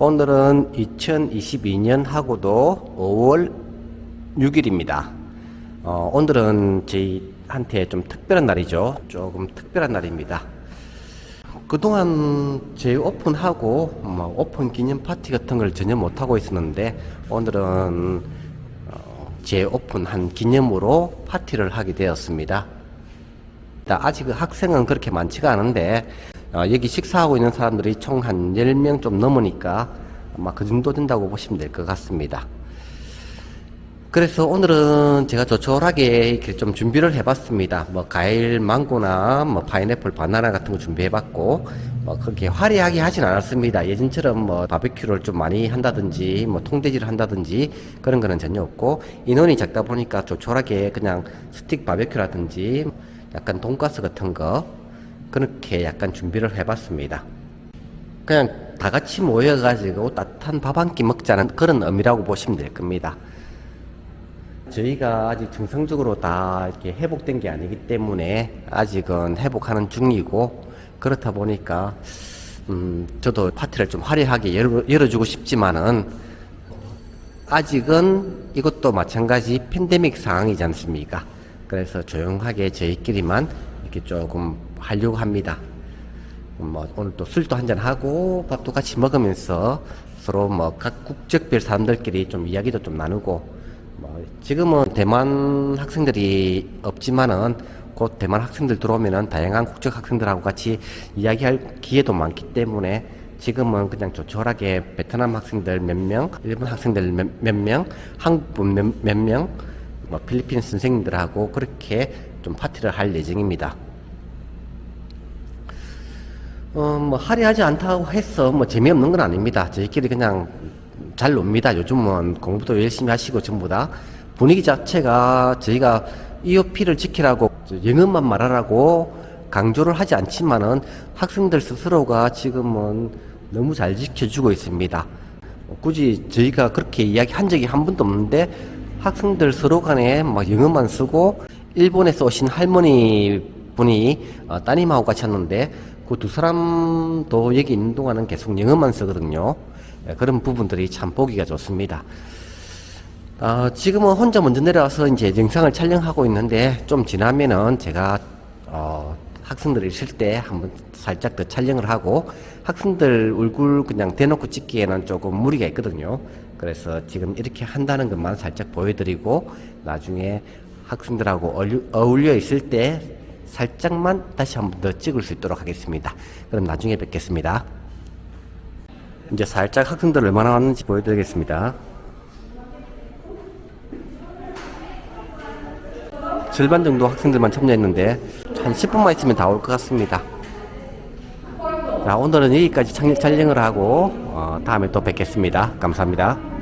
오늘은 2022년 하고도 5월 6일입니다. 어, 오늘은 저희한테 좀 특별한 날이죠. 조금 특별한 날입니다. 그동안 제 오픈하고 뭐 오픈 기념 파티 같은 걸 전혀 못하고 있었는데 오늘은 어, 제 오픈한 기념으로 파티를 하게 되었습니다. 아직 그 학생은 그렇게 많지가 않은데 어, 여기 식사하고 있는 사람들이 총 한 10명 좀 넘으니까 아마 그 정도 된다고 보시면 될 것 같습니다. 그래서 오늘은 제가 조촐하게 이렇게 좀 준비를 해봤습니다. 뭐 과일 망고나 뭐 파인애플 바나나 같은 거 준비해봤고 뭐 그렇게 화려하게 하진 않았습니다. 예전처럼 뭐 바베큐를 좀 많이 한다든지 뭐 통돼지를 한다든지 그런 거는 전혀 없고 인원이 작다 보니까 조촐하게 그냥 스틱 바베큐라든지 약간 돈가스 같은 거 그렇게 약간 준비를 해봤습니다. 그냥 다 같이 모여가지고 따뜻한 밥 한 끼 먹자는 그런 의미라고 보시면 될 겁니다. 저희가 아직 정상적으로 다 이렇게 회복된 게 아니기 때문에 아직은 회복하는 중이고 그렇다 보니까 음 저도 파티를 좀 화려하게 열어, 열어주고 싶지만은 아직은 이것도 마찬가지 팬데믹 상황이지 않습니까? 그래서 조용하게 저희끼리만 이렇게 조금 하려고 합니다. 뭐 오늘 또 술도 한잔 하고 밥도 같이 먹으면서 서로 뭐 각 국적별 사람들끼리 좀 이야기도 좀 나누고 뭐 지금은 대만 학생들이 없지만은 곧 대만 학생들 들어오면은 다양한 국적 학생들하고 같이 이야기할 기회도 많기 때문에 지금은 그냥 조촐하게 베트남 학생들 몇 명, 일본 학생들 몇 명, 한국 분몇 명, 뭐 필리핀 선생님들하고 그렇게 좀 파티를 할 예정입니다. 어, 뭐, 화려하지 않다고 해서 뭐 재미없는 건 아닙니다. 저희끼리 그냥 잘 놉니다. 요즘은 공부도 열심히 하시고 전부 다. 분위기 자체가 저희가 EOP를 지키라고 영어만 말하라고 강조를 하지 않지만은 학생들 스스로가 지금은 너무 잘 지켜주고 있습니다. 굳이 저희가 그렇게 이야기한 적이 한 번도 없는데 학생들 서로 간에 막 영어만 쓰고 일본에서 오신 할머니 분이 어, 따님하고 같이 왔는데 그 두 사람도 여기 있는 동안은 계속 영어만 쓰거든요. 예, 그런 부분들이 참 보기가 좋습니다. 어, 지금은 혼자 먼저 내려와서 이제 영상을 촬영하고 있는데 좀 지나면은 제가 어, 학생들이 있을 때 한번 살짝 더 촬영을 하고 학생들 얼굴 그냥 대놓고 찍기에는 조금 무리가 있거든요. 그래서 지금 이렇게 한다는 것만 살짝 보여드리고 나중에 학생들하고 어울려 있을 때 살짝만 다시 한 번 더 찍을 수 있도록 하겠습니다. 그럼 나중에 뵙겠습니다. 이제 살짝 학생들 얼마나 왔는지 보여드리겠습니다. 절반 정도 학생들만 참여했는데 한 10분만 있으면 다 올 것 같습니다. 자, 오늘은 여기까지 촬영을 하고 어, 다음에 또 뵙겠습니다. 감사합니다.